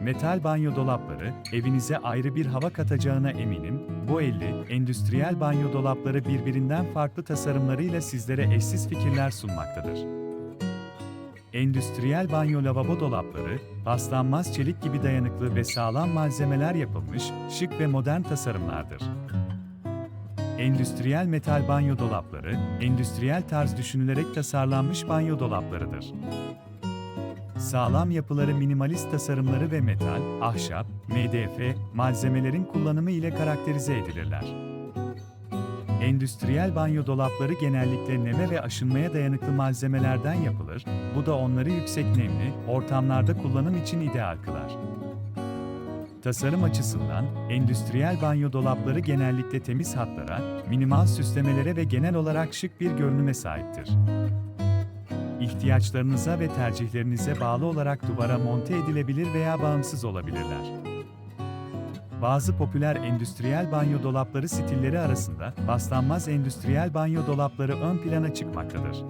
Metal banyo dolapları, evinize ayrı bir hava katacağına eminim. Bu 50, endüstriyel banyo dolapları birbirinden farklı tasarımlarıyla sizlere eşsiz fikirler sunmaktadır. Endüstriyel banyo lavabo dolapları, paslanmaz çelik gibi dayanıklı ve sağlam malzemeler yapılmış, şık ve modern tasarımlardır. Endüstriyel metal banyo dolapları, endüstriyel tarz düşünülerek tasarlanmış banyo dolaplarıdır. Sağlam yapıları minimalist tasarımları ve metal, ahşap, MDF, malzemelerin kullanımı ile karakterize edilirler. Endüstriyel banyo dolapları genellikle neme ve aşınmaya dayanıklı malzemelerden yapılır, bu da onları yüksek nemli ortamlarda kullanım için ideal kılar. Tasarım açısından, endüstriyel banyo dolapları genellikle temiz hatlara, minimal süslemelere ve genel olarak şık bir görünüme sahiptir. İhtiyaçlarınıza ve tercihlerinize bağlı olarak duvara monte edilebilir veya bağımsız olabilirler. Bazı popüler endüstriyel banyo dolapları stilleri arasında paslanmaz endüstriyel banyo dolapları ön plana çıkmaktadır.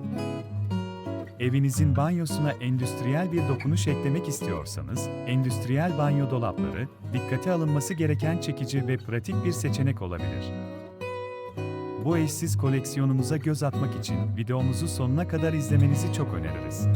Evinizin banyosuna endüstriyel bir dokunuş eklemek istiyorsanız, endüstriyel banyo dolapları dikkate alınması gereken çekici ve pratik bir seçenek olabilir. Bu eşsiz koleksiyonumuza göz atmak için videomuzu sonuna kadar izlemenizi çok öneririz.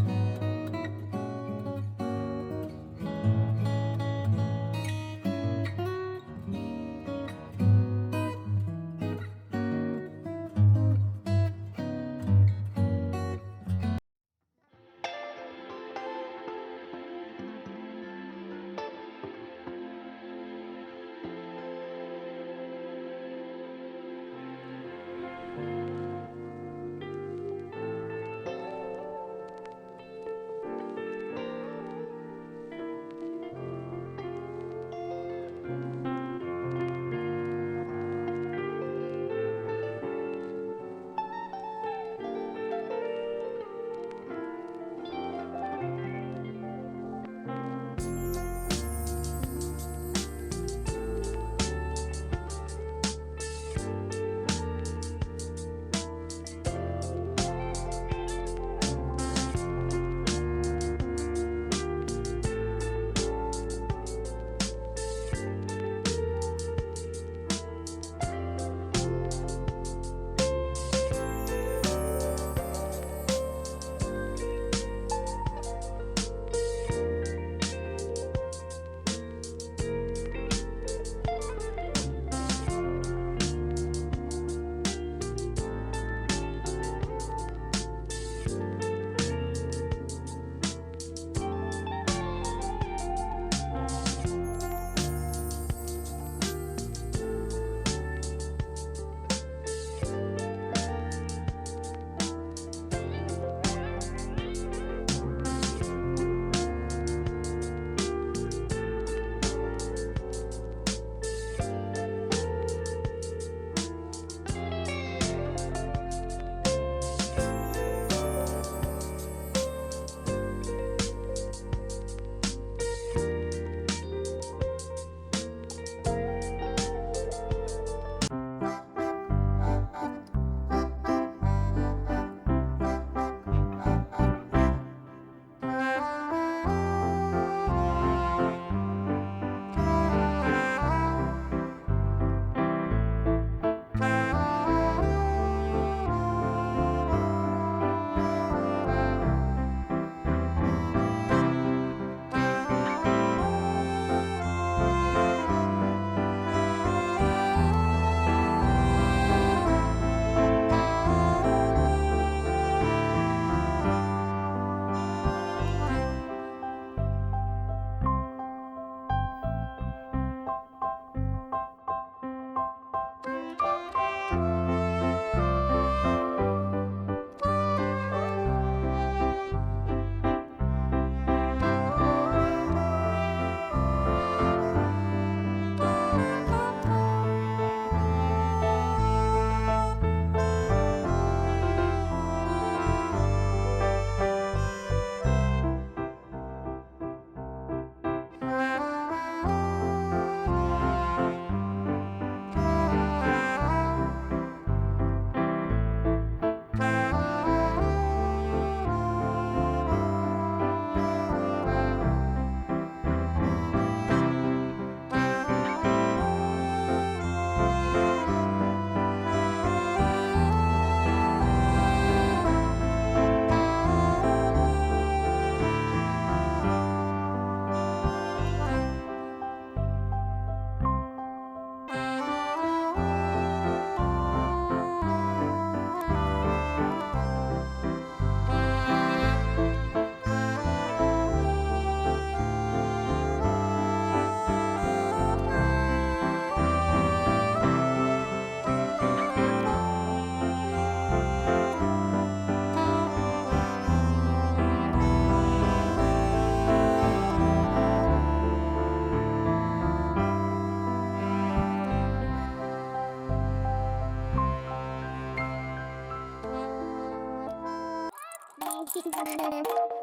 Thank you.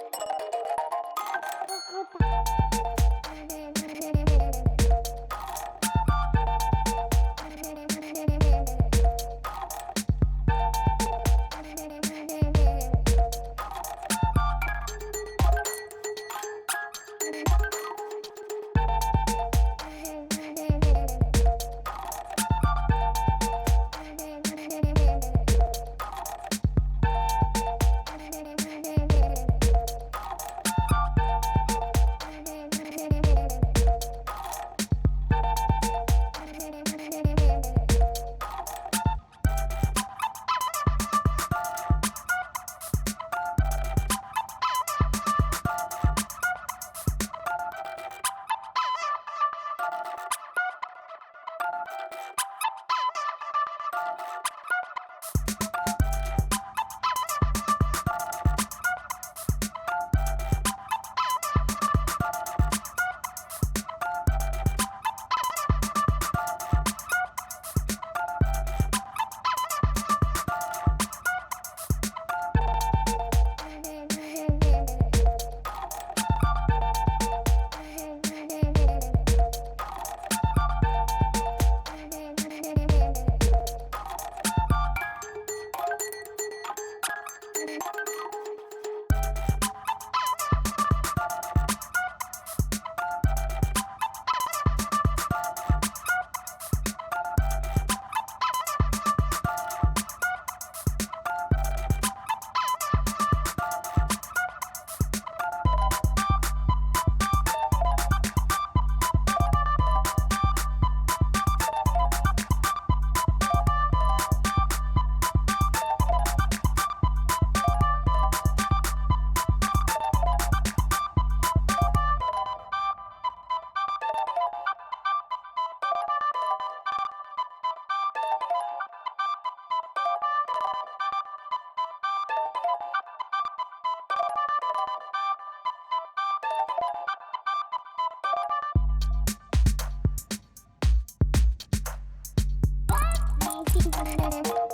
you Thank you.